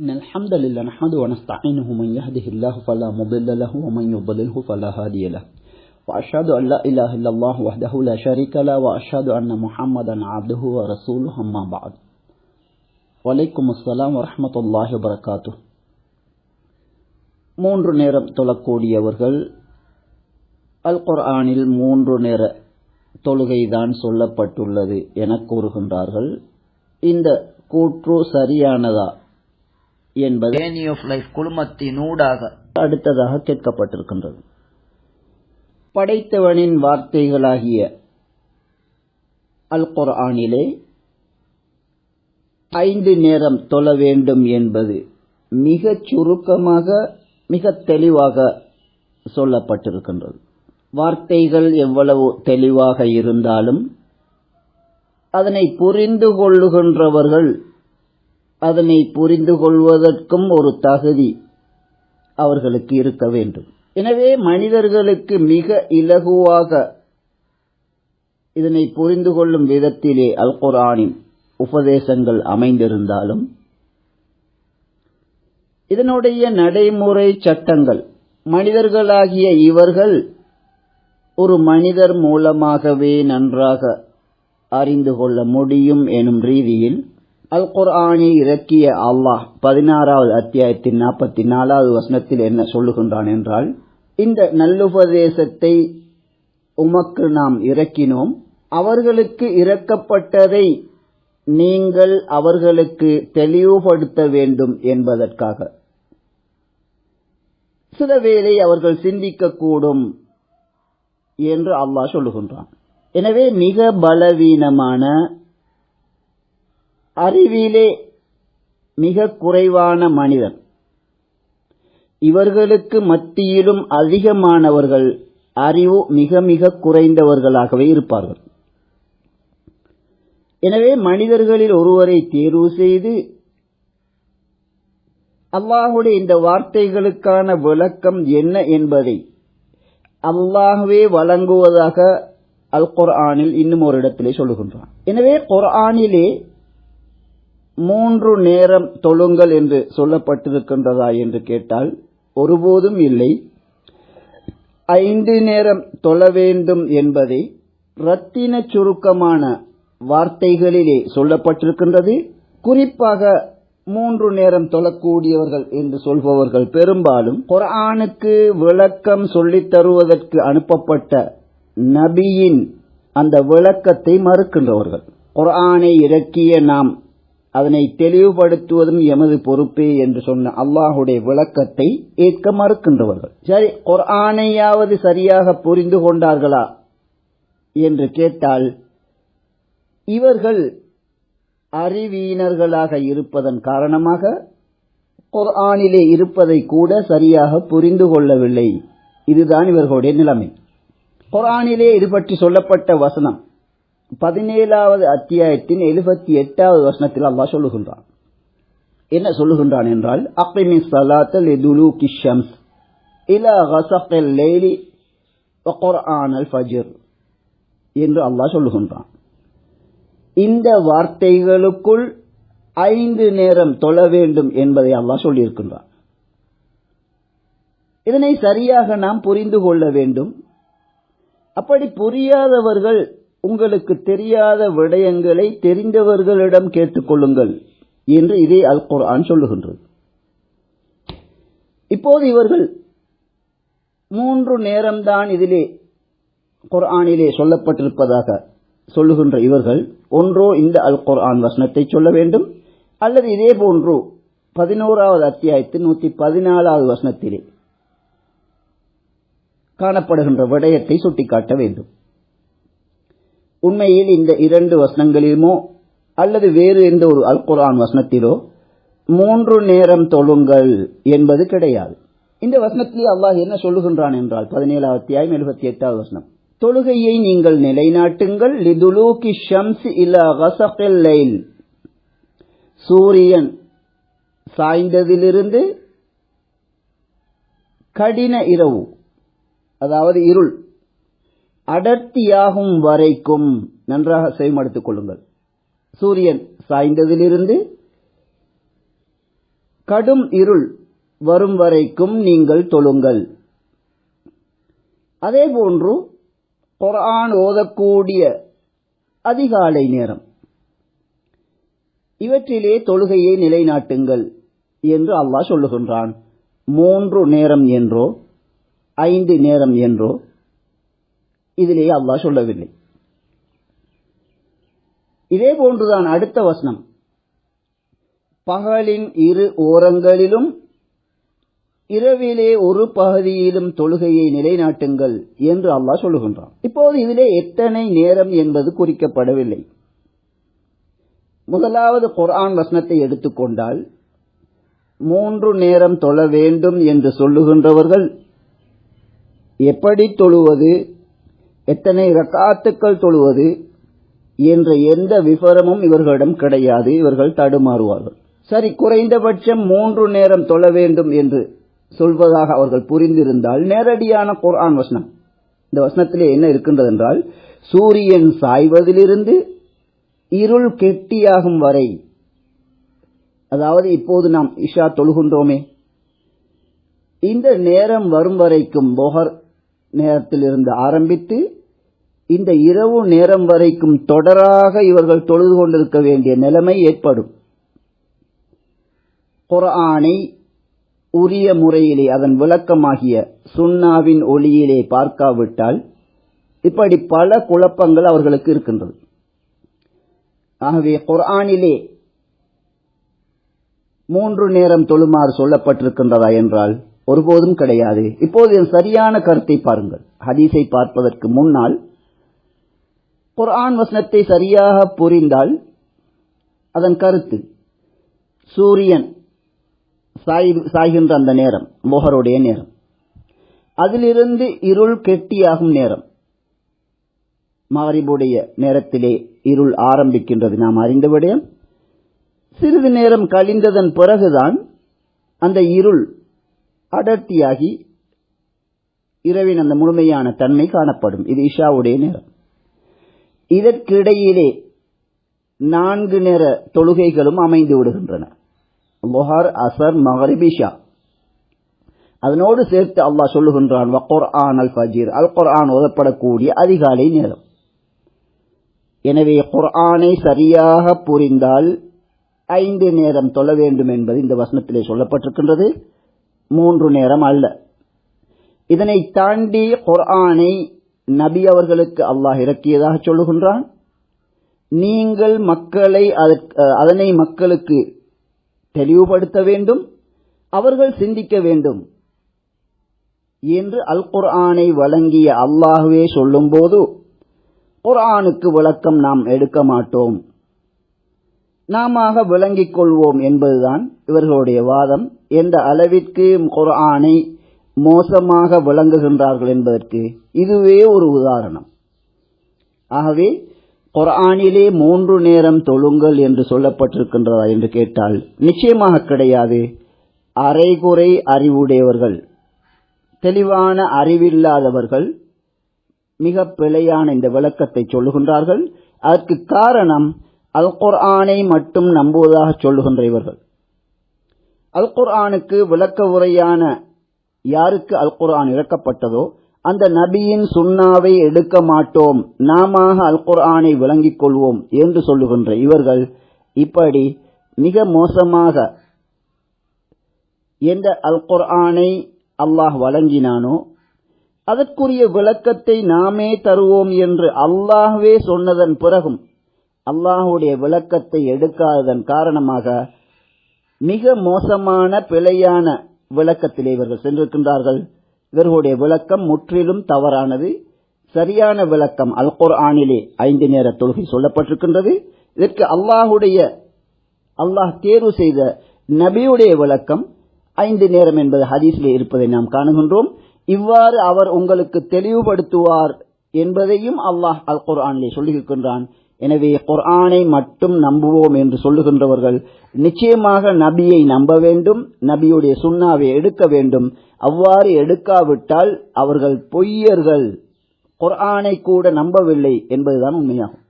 إن الحمد لله نحمده ونستعينه من يهده الله فلا مضل له ومن يضلله فلا هادي له وأشهد أن لا إله إلا الله وحده لا شريك له وأشهد أن محمدا عبده ورسوله أما بعد வலைக்கும் அஸ்லாம் வரமத்துல்லாஹி வரகாத்து மூன்று நேரம் தொழக்கூடியவர்கள் அல் குர்ஆனில் மூன்று நேர தொழுகைதான் சொல்லப்பட்டுள்ளது என கூறுகின்றார்கள் இந்த கூற்று சரியானதா என்பது ஜேர்னி ஆஃப் லைஃப் குழுமத்தினூடாக அடுத்ததாக கேட்கப்பட்டிருக்கின்றது. படைத்தவனின் வார்த்தைகளாகிய அல் குர்ஆனிலே ஐந்து நேரம் தொழ வேண்டும் என்பது மிகச் சுருக்கமாக மிக தெளிவாக சொல்லப்பட்டிருக்கின்றது. வார்த்தைகள் எவ்வளவு தெளிவாக இருந்தாலும் அதனை புரிந்து கொள்ளுகின்றவர்கள் அதனை புரிந்து கொள்வதற்கும் ஒரு தகுதி அவர்களுக்கு இருக்க வேண்டும். எனவே மனிதர்களுக்கு மிக இலகுவாக இதனை புரிந்து கொள்ளும் விதத்திலே அல் குர்ஆனின் உபதேசங்கள் அமைந்திருந்தாலும் இதனுடைய நடைமுறை சட்டங்கள் மனிதர்களாகிய இவர்கள் ஒரு மனிதர் மூலமாகவே நன்றாக அறிந்து கொள்ள முடியும் எனும் ரீதியில் அல் குர்ஆனை இறக்கிய அல்லாஹ் பதினாறாவது அத்தியாயத்தின் நாற்பத்தி நாலாவது வசனத்தில் என்ன சொல்லுகின்றான் என்றால் இந்த நல்லுபதேசத்தை உமக்கு நாம் இறக்கினோம். அவர்களுக்கு இறக்கப்பட்டதை நீங்கள் அவர்களுக்கு தெளிவுபடுத்த வேண்டும் என்பதற்காக. சில வேளை அவர்கள் சிந்திக்கக்கூடும் என்று அல்லாஹ் சொல்லுகின்றான். எனவே மிக பலவீனமான அறிவிலே மிக குறைவான மனிதன். இவர்களுக்கு மத்தியிலும் அதிகமானவர்கள் அறிவு மிக மிக குறைந்தவர்களாகவே இருப்பார்கள். எனவே மனிதர்களில் ஒருவரை தேர்வு செய்து அல்லாஹுடைய இந்த வார்த்தைகளுக்கான விளக்கம் என்ன என்பதை அல்லாஹுவே வழங்குவதாக அல் குர்ஆனில் இன்னும் ஒரு இடத்திலே சொல்லுகின்றான். எனவே குர்ஆனிலே மூன்று நேரம் தொழுங்கள் என்று சொல்லப்பட்டிருக்கின்றதா என்று கேட்டால் ஒருபோதும் இல்லை. ஐந்து நேரம் தொழ வேண்டும் என்பதை ரத்தின சுருக்கமான வார்த்தைகளிலே சொல்லப்பட்டிருக்கின்றது. குறிப்பாக மூன்று நேரம் தொழக்கூடியவர்கள் என்று சொல்பவர்கள் பெரும்பாலும் குரானுக்கு விளக்கம் சொல்லித் தருவதற்கு அனுப்பப்பட்ட நபியின் அந்த விளக்கத்தை மறுக்கின்றவர்கள். குரானை இறக்கிய நாம் அதனை தெளிவுபடுத்துவதும் எமது பொறுப்பே என்று சொன்ன அல்லாஹுடைய விளக்கத்தை ஏற்க மறுக்கின்றவர்கள். சரி குர்ஆனையாவது சரியாக புரிந்து கொண்டார்களா என்று கேட்டால் இவர்கள் அறிவீனர்களாக இருப்பதன் காரணமாக குர்ஆனிலே இருப்பதை கூட சரியாக புரிந்து கொள்ளவில்லை. இதுதான் இவர்களுடைய நிலைமை. குர்ஆனிலே இது பற்றி சொல்லப்பட்ட வசனம். பதினேழாவது அத்தியாயத்தின் எழுபத்தி எட்டாவது வசனத்தில் அல்லாஹ் சொல்லுகின்றான். என்ன சொல்லுகின்றான் என்றால் அக்ரிமி சலாத்தல் எதுலு கிஷம்ஸ் இலா கசக்கல் லேலி ஆனல் ஃபஜர் என்று அல்லாஹ் சொல்லுகின்றான். இந்த வார்த்தைகளுக்குள் ஐந்து நேரம் தொழ வேண்டும் என்பதை அல்லாஹ் சொல்லியிருக்கின்றான். இதனை சரியாக நாம் புரிந்து கொள்ள வேண்டும். அப்படி புரியாதவர்கள் உங்களுக்கு தெரியாத விடயங்களை தெரிந்தவர்களிடம் கேட்டுக்கொள்ளுங்கள் என்று இதே அல் குர்ஆன் சொல்லுகின்றது. இப்போது இவர்கள் மூன்று நேரம்தான் இதிலே குர்ஆனிலே சொல்லப்பட்டிருப்பதாக சொல்லுகின்ற இவர்கள் ஒன்றோ இந்த அல் குர்ஆன் வசனத்தை சொல்ல வேண்டும் அல்லது இதே போன்று பதினோராவது அத்தியாயத்தின் நூத்தி பதினாலாவது வசனத்திலே காணப்படுகின்ற விடயத்தை சுட்டிக்காட்ட வேண்டும். உண்மையில் இந்த இரண்டு வசனங்களிலுமோ அல்லது வேறு எந்த ஒரு அல் குரான் வசனத்திலோ மூன்று நேரம் தொழுங்கள் என்பது கிடையாது. இந்த வசனத்திலே அல்லாஹ் என்ன சொல்லுகின்றான் என்றால் பதினேழாவது ஆயிரம் எழுபத்தி எட்டாவது வசனம். தொழுகையை நீங்கள் நிலைநாட்டுங்கள். லிதுலூகி ஷம்ஸ் இலா சூரியன் சாய்ந்ததிலிருந்து கடின இரவு அதாவது இருள் அடர்த்தியாகும் வரைக்கும் நன்றாக செய்மடுத்துக் கொள்ளுங்கள். சூரியன் சாய்ந்ததிலிருந்து கடும் இருள் வரும் வரைக்கும் நீங்கள் தொழுங்கள். அதேபோன்று குரான் ஓதக்கூடிய அதிகாலை நேரம். இவற்றிலே தொழுகையை நிலைநாட்டுங்கள் என்று அல்லாஹ் சொல்லுகின்றான். மூன்று நேரம் என்றோ ஐந்து நேரம் என்றோ இதிலே அல்லாஹ் சொல்லவில்லை இதே போன்றுதான் அடுத்த வசனம் பகலின் இரு ஓரங்களிலும் இரவிலே ஒரு பகுதியிலும் தொழுகையை நிலைநாட்டுங்கள் என்று அல்லாஹ் சொல்லுகின்றான் இப்போது இதிலே எத்தனை நேரம் என்பது குறிக்கப்படவில்லை முதலாவது குர்ஆன் வசனத்தை எடுத்துக்கொண்டால் மூன்று நேரம் தொழ வேண்டும் என்று சொல்லுகின்றவர்கள் எப்படி தொழுவது எத்தனை ரக்காத்துக்கள் தொழுவது என்ற எந்த விவரமும் இவர்களிடம் கிடையாது. இவர்கள் தடுமாறுவார்கள். சரி குறைந்தபட்சம் மூன்று நேரம் தொழ வேண்டும் என்று சொல்வதாக அவர்கள் புரிந்திருந்தால் நேரடியான குர்ஆன் வசனம். இந்த வசனத்திலே என்ன இருக்கின்றது என்றால் சூரியன் சாய்வதிலிருந்து இருள் கெட்டியாகும் வரை அதாவது இப்போது நாம் இஷா தொழுகின்றோமே இந்த நேரம் வரும் வரைக்கும் பொகர் நேரத்திலிருந்து ஆரம்பித்து இந்த இரவு நேரம் வரைக்கும் தொடராக இவர்கள் தொழுது கொண்டிருக்க வேண்டிய நிலைமை ஏற்படும். குரானை உரிய முறையிலே அதன் விளக்கமாகிய சுண்ணாவின் ஒளியிலே பார்க்காவிட்டால் இப்படி பல குழப்பங்கள் அவர்களுக்கு இருக்கின்றது. ஆகவே குர்ஆனிலே மூன்று நேரம் தொழுமாறு சொல்லப்பட்டிருக்கின்றதா என்றால் ஒருபோதும் கிடையாது. இப்போது இதன் சரியான கருத்தை பாருங்கள். ஹதீஸை பார்ப்பதற்கு முன்னால் குர்ஆன் வசனத்தை சரியாக புரிந்தால் அதன் கருத்து சூரியன் சாய்- சாய்கின்ற அந்த நேரம் மோகருடைய நேரம். அதிலிருந்து இருள் கெட்டியாகும் நேரம். மாரிபுடைய நேரத்திலே இருள் ஆரம்பிக்கின்றது நாம் அறிந்த விடயம். சிறிது நேரம் கழிந்ததன் பிறகுதான் அந்த இருள் அடர்த்தியாகி இரவின் அந்த முழுமையான தன்மை காணப்படும். இது இஷாவுடைய நேரம். இதற்கிடையிலே நான்கு நேர தொழுகைகளும் அமைந்து விடுகின்றன. லொஹர் அசர் மகரிப் இஷா. அதனோடு சேர்த்து அல்லாஹ் சொல்லுகின்றான் வக்குர்ஆன் அல் ஃபஜீர். அல் குர்ஆன் ஓதப்படக்கூடிய அதிகாலை நேரம். எனவே குர்ஆனை சரியாக புரிந்தால் ஐந்து நேரம் தொழ வேண்டும் என்பது இந்த வசனத்திலே சொல்லப்பட்டிருக்கின்றது. மூன்று நேரம் அல்ல. இதனை தாண்டி குர்ஆனை நபி அவர்களுக்கு அல்லாஹ் இறக்கியதாக சொல்லுகின்றான். நீங்கள் மக்களை அதனை மக்களுக்கு தெளிவுபடுத்த வேண்டும் அவர்கள் சிந்திக்க வேண்டும் என்று அல் குர்ஆனை வழங்கிய அல்லாஹுவே சொல்லும்போது குர்ஆனுக்கு விளக்கம் நாம் எடுக்க மாட்டோம். நாம விளங்கிக் கொள்வோம் என்பதுதான் இவர்களுடைய வாதம் எந்த அளவிற்கு குரானை மோசமாக விளங்குகின்றார்கள் என்பதற்கு இதுவே ஒரு உதாரணம். ஆகவே குரானிலே மூன்று நேரம் தொழுங்கள் என்று சொல்லப்பட்டிருக்கின்றதா என்று கேட்டால் நிச்சயமாக கிடையாது. அரைகுறை அறிவுடையவர்கள் தெளிவான அறிவில்லாதவர்கள் மிக பிழையான இந்த விளக்கத்தை சொல்லுகின்றார்கள். அதற்கு காரணம் அல் குர்ஆனை மட்டும் நம்புவதாக சொல்லுகின்ற இவர்கள். அல் குர்ஆனுக்கு விளக்க உரையான யாருக்கு அல் குர்ஆன் இறக்கப்பட்டதோ அந்த நபியின் சுன்னாவை எடுக்க மாட்டோம். நாம அல் குர்ஆனை விளங்கிக் கொள்வோம் என்று சொல்லுகின்ற இவர்கள் இப்படி மிக மோசமாக எந்த அல் குர்ஆனை அல்லாஹ் வழங்கினானோ அதற்குரிய விளக்கத்தை நாமே தருவோம் என்று அல்லாஹ்வே சொன்னதன் பிறகும் அல்லாஹுடைய விளக்கத்தை எடுக்காததன் காரணமாக மிக மோசமான பிழையான விளக்கத்திலே இவர்கள் சென்றிருக்கின்றார்கள். இவர்களுடைய விளக்கம் முற்றிலும் தவறானது. சரியான விளக்கம் அல் குர்ஆனிலே ஐந்து நேர தொழுகை சொல்லப்பட்டிருக்கின்றது. இதற்கு அல்லாஹுடைய அல்லாஹ் தேர்வு செய்த நபியுடைய விளக்கம் ஐந்து நேரம் என்பது ஹதீஸிலே இருப்பதை நாம் காணுகின்றோம். இவ்வாறு அவர் உங்களுக்கு தெளிவுபடுத்துவார் என்பதையும் அல்லாஹ் அல் குர்ஆனிலே சொல்லியிருக்கின்றான். எனவே குர்ஆனை மட்டும் நம்புவோம் என்று சொல்லுகின்றவர்கள் நிச்சயமாக நபியை நம்ப வேண்டும் நபியுடைய சுண்ணாவை எடுக்க வேண்டும். அவ்வாறு எடுக்காவிட்டால் அவர்கள் பொய்யர்கள் குர்ஆனை கூட நம்பவில்லை என்பதுதான் உண்மையாகும்.